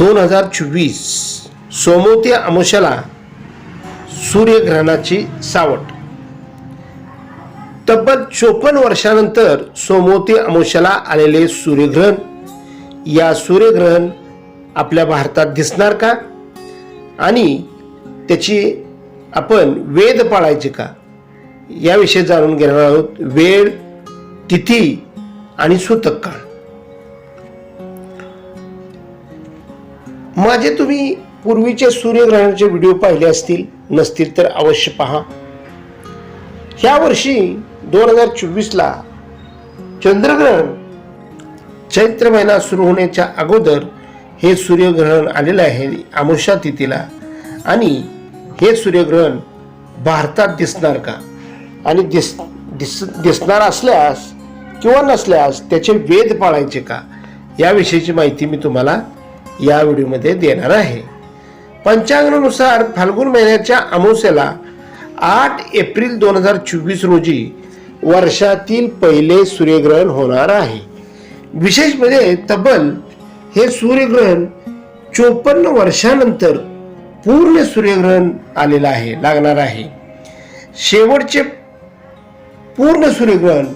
दोन हजार चोवीस सोमवती अमोशाला सूर्यग्रहणाची सावट. तब्बल चोपन्न वर्षानंतर सोमवती अमोशाला आलेले सूर्यग्रहण या सूर्यग्रहण आपल्या भारतात दिसणार का? आणि त्याची आपण वेद पाळायची का? याविषयी जाणून घेणार आहोत वेळ तिथी आणि सूतक काळ. माझे तुम्ही पूर्वीचे सूर्यग्रहणाचे व्हिडिओ पाहिले असतील नसतील तर अवश्य पहा. ह्या वर्षी दोन हजार चोवीसला चंद्रग्रहण चैत्र महिना सुरू होण्याच्या अगोदर हे सूर्यग्रहण आलेलं आहे आमुषा तिथीला. आणि हे सूर्यग्रहण भारतात दिसणार का? आणि दिस दिस दिसणार असल्यास किंवा नसल्यास त्याचे वेध पाळायचे का? याविषयीची माहिती मी तुम्हाला या व्हिडिओमध्ये देणार आहे. पंचांगानुसार फाल्गुन महिन्याच्या अमावस्याला आठ एप्रिल दोन हजार चोवीस रोजी वर्षातील पहिले सूर्यग्रहण होणार आहे. विशेष म्हणजे तब्बल हे सूर्यग्रहण चोपन्न वर्षानंतर पूर्ण सूर्यग्रहण आलेलं आहे लागणार आहे. शेवटचे पूर्ण सूर्यग्रहण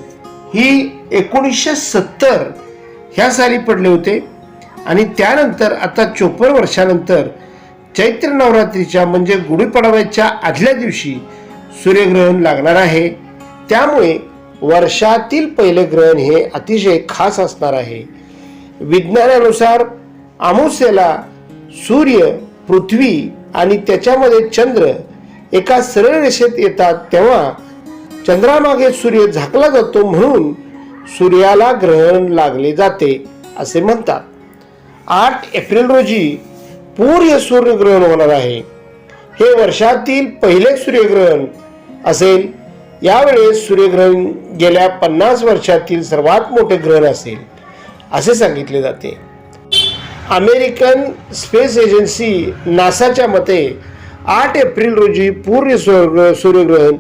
ही एकोणीसशे सत्तर ह्या साली पडले होते. आणि त्यानंतर आता चोपन्न वर्षानंतर चैत्र नवरात्रीच्या म्हणजे गुढीपाडव्याच्या आदल्या दिवशी सूर्यग्रहण लागणार आहे. त्यामुळे वर्षातील पहिले ग्रहण हे अतिशय खास असणार आहे. विज्ञानानुसार अमावस्येला सूर्य पृथ्वी आणि त्याच्यामध्ये चंद्र एका सरळ रेषेत येतात तेव्हा चंद्रामागे सूर्य झाकला जातो म्हणून सूर्याला ग्रहण लागले जाते असे म्हणतात. आठ एप्रिल रोजी पूर्य सूर्यग्रहण होणार आहे. हे वर्षातील पहिले सूर्यग्रहण असेल. यावेळेस सूर्यग्रहण गेल्या पन्नास वर्षातील सर्वात मोठे ग्रहण असेल असे सांगितले जाते. अमेरिकन स्पेस एजन्सी नासाच्या मते आठ एप्रिल रोजी पूर्य सूर्यग्रहण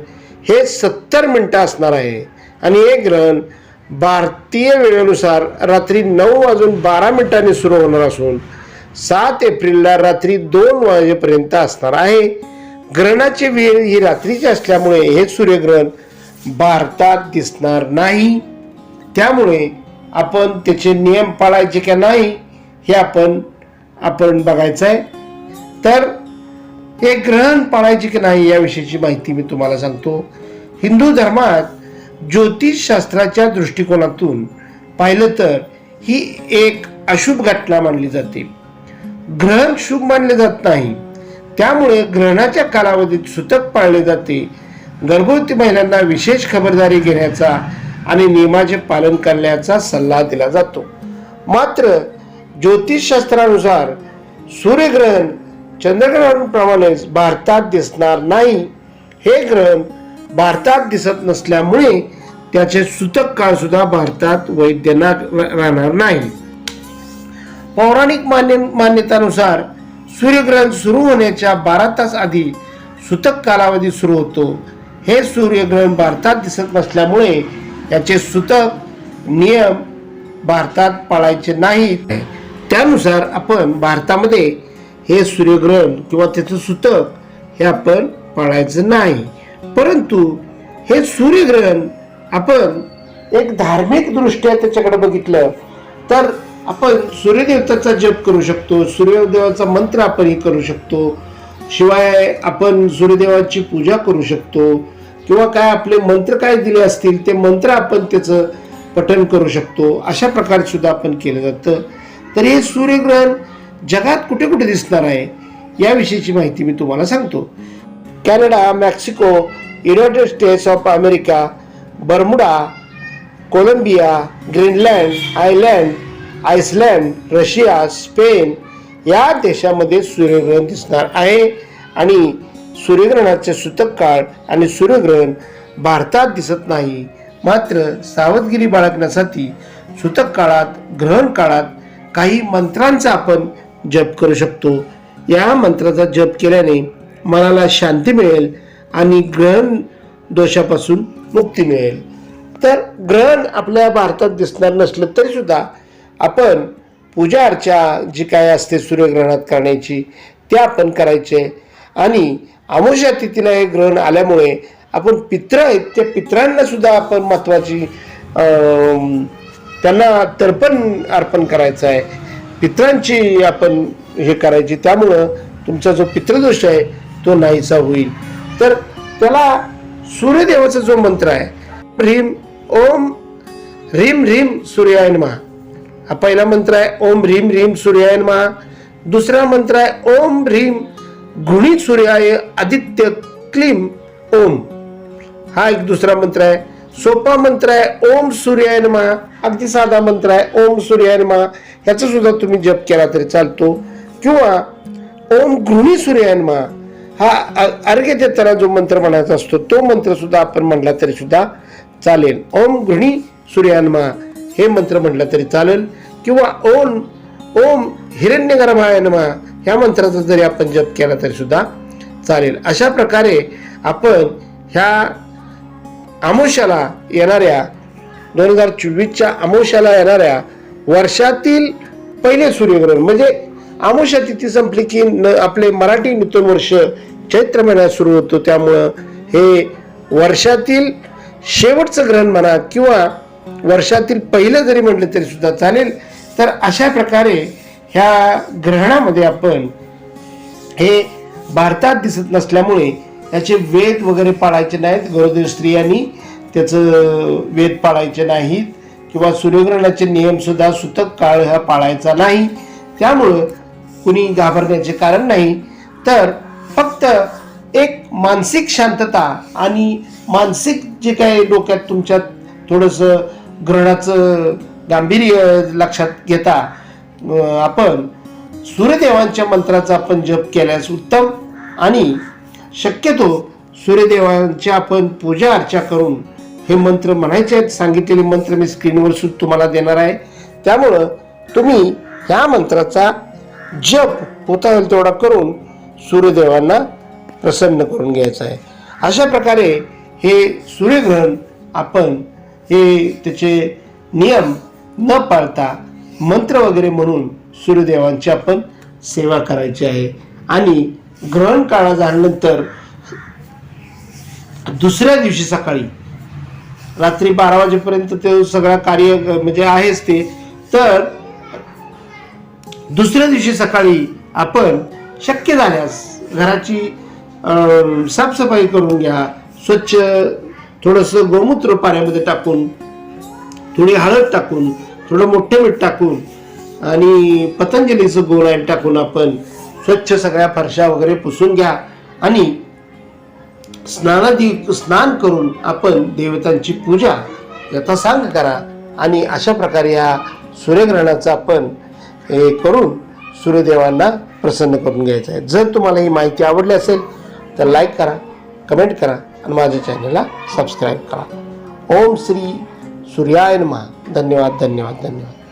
हे सत्तर मिनटं असणार आहे. आणि हे ग्रहण भारतीय वेळेनुसार रात्री नऊ वाजून बारा मिनिटांनी सुरू होणार असून सात एप्रिलला रात्री दोन वाजेपर्यंत असणार आहे. ग्रहणाची वेळ ही रात्रीची असल्यामुळे हे सूर्यग्रहण भारतात दिसणार नाही. त्यामुळे आपण त्याचे नियम पाळायचे का नाही हे आपण आपण बघायचं आहे. तर हे ग्रहण पाळायचे की नाही याविषयीची माहिती मी तुम्हाला सांगतो. हिंदू धर्मात ज्योतिषशास्त्राच्या दृष्टिकोनातून पाहिलं तर ही एक अशुभ घटना मानली जाते. ग्रहण शुभ मानले जात नाही. त्यामुळे ग्रहणाच्या कालावधीत सुतक पाळले जाते. गर्भवती महिलांना विशेष खबरदारी घेण्याचा आणि नियमाचे पालन करण्याचा सल्ला दिला जातो. मात्र ज्योतिषशास्त्रानुसार सूर्यग्रहण चंद्रग्रहणाप्रमाणेच भारतात दिसणार नाही. हे ग्रहण भारतात दिसत नसल्यामुळे त्याचे सुतक काळ सुद्धा भारतात वैद्यना राहणार नाही. पौराणिक मान्य मान्यतानुसार सूर्यग्रहण सुरू होण्याच्या बारा तास आधी सुतक कालावधी सुरू होतो. हे सूर्यग्रहण भारतात दिसत नसल्यामुळे याचे सुतक नियम भारतात पाळायचे नाहीत. त्यानुसार आपण भारतामध्ये हे सूर्यग्रहण किंवा त्याचं सुतक हे आपण पाळायचं नाही. परंतु हे सूर्यग्रहण आपण एक धार्मिक दृष्ट्या त्याच्याकडे बघितलं तर आपण सूर्यदेवताचा जप करू शकतो सूर्यदेवाचा मंत्र आपणही करू शकतो शिवाय आपण सूर्यदेवाची पूजा करू शकतो किंवा काय आपले मंत्र काय दिले असतील ते मंत्र आपण त्याचं पठन करू शकतो अशा प्रकारे सुद्धा आपण केलं जातं. तर हे सूर्यग्रहण जगात कुठे कुठे दिसणार आहे याविषयीची माहिती मी तुम्हाला सांगतो. Canada Mexico United States of America Bermuda Colombia Greenland island Iceland Russia Spain या देशामध्ये सूर्यग्रहण दिसणार आहे. आणि सूर्यग्रहणाचे सूतक काळ आणि सूर्यग्रहण भारतात दिसत नाही. मात्र सावधगिरी बाळगण्यासाठी सूतक काळात ग्रहण काळात काही मंत्रांचा आपण जप करू शकतो. या मंत्राचा जप केल्याने मनाला शांती मिळेल आणि ग्रहण दोषापासून मुक्ती मिळेल. तर ग्रहण आपल्या भारतात दिसणार नसलं तरीसुद्धा आपण पूजा अर्चा जी काय असते सूर्यग्रहणात करण्याची ते आपण करायचे. आणि अमावस्या तिथीला हे ग्रहण आल्यामुळे आपण पित्र आहेत त्या पित्रांनासुद्धा आपण महत्त्वाची त्यांना तर्पण अर्पण करायचं आहे. पित्रांची आपण हे करायची. त्यामुळं तुमचा जो पितृदोष आहे तो नाहीसा होईल. तर त्याला सूर्यदेवाचा जो मंत्र आहे ह्रीम ओम ह्रीम ह्रीम सूर्याय महा हा पहिला मंत्र आहे ओम ह्रीम ह्रीम सूर्याय महा दुसरा मंत्र आहे ओम ह्रीम घुणी सूर्याय आदित्य क्लीम ओम. हा एक दुसरा मंत्र आहे. सोपा मंत्र आहे ओम सूर्याय महा अगदी साधा मंत्र आहे ओम सूर्याय महा ह्याचा सुद्धा तुम्ही जप केला तरी चालतो. किंवा ओम घृणी सूर्याय महा हा अ- अर्घ्य देताना जो मंत्र म्हणायचा असतो तो मंत्र सुद्धा आपण म्हणला तरी सुद्धा चालेल. ओम गृहिणी सूर्यान्मा हे मंत्र म्हटलं तरी चालेल. किंवा ओम ओम हिरण्यगर्भायनमा ह्या मंत्राचा जरी आपण जप केला तरी सुद्धा चालेल. अशा प्रकारे आपण ह्या अमोशाला येणाऱ्या दोन हजार चोवीसच्या अमोशाला येणाऱ्या वर्षातील पहिले सूर्यग्रहण म्हणजे आमुष्या तिथी संपली की न आपले मराठी नूतन वर्ष चैत्र महिन्यात सुरू होतो. त्यामुळं हे वर्षातील शेवटचं ग्रहण म्हणा किंवा वर्षातील पहिलं जरी म्हटलं तरी सुद्धा चालेल. तर अशा प्रकारे ह्या ग्रहणामध्ये आपण हे भारतात दिसत नसल्यामुळे याचे वेद वगैरे पाळायचे नाहीत. गरोदर स्त्रियांनी त्याचं वेद पाळायचे नाहीत. किंवा सूर्यग्रहणाचे नियमसुद्धा सुतक काळ हा पाळायचा नाही. त्यामुळं कुणी घाबरण्याचे कारण नाही. तर फक्त एक मानसिक शांतता आणि मानसिक जे काही डोक्यात तुमच्यात थोडंसं ग्रहणाचं गांभीर्य लक्षात घेता आपण सूर्यदेवांच्या मंत्राचा आपण जप केल्यास उत्तम आणि शक्यतो सूर्यदेवांची आपण पूजा अर्चा करून हे मंत्र म्हणायचे आहेत. सांगितलेले मंत्र मी स्क्रीनवर सुद्धा तुम्हाला देणार आहे. त्यामुळं तुम्ही ह्या मंत्राचा जप होता येईल तेवढा करून सूर्यदेवांना प्रसन्न करून घ्यायचं आहे. अशा प्रकारे हे सूर्यग्रहण आपण हे त्याचे नियम न पाळता मंत्र वगैरे म्हणून सूर्यदेवांची आपण सेवा करायची आहे. आणि ग्रहण काळा झाल्यानंतर दुसऱ्या दिवशी सकाळी रात्री बारा वाजेपर्यंत ते सगळं कार्य म्हणजे आहेच ते. तर दुसऱ्या दिवशी सकाळी आपण शक्य झाल्यास घराची साफसफाई करून घ्या. स्वच्छ थोडंसं गोमूत्र पाण्यामध्ये टाकून थोडी हळद टाकून थोडं मोठं मीठ टाकून आणि पतंजलीचं गोल टाकून आपण स्वच्छ सगळ्या फरशा वगैरे पुसून घ्या आणि स्नानादी स्नान करून आपण देवतांची पूजा यथासांग करा. आणि अशा प्रकारे या सूर्यग्रहणाचा आपण हे करून सूर्यदेवांना प्रसन्न करून घ्यायचं आहे. जर तुम्हाला ही माहिती आवडली असेल तर लाईक करा कमेंट करा आणि माझ्या चॅनलला सबस्क्राईब करा. ओम श्री सूर्याय महा धन्यवाद धन्यवाद धन्यवाद.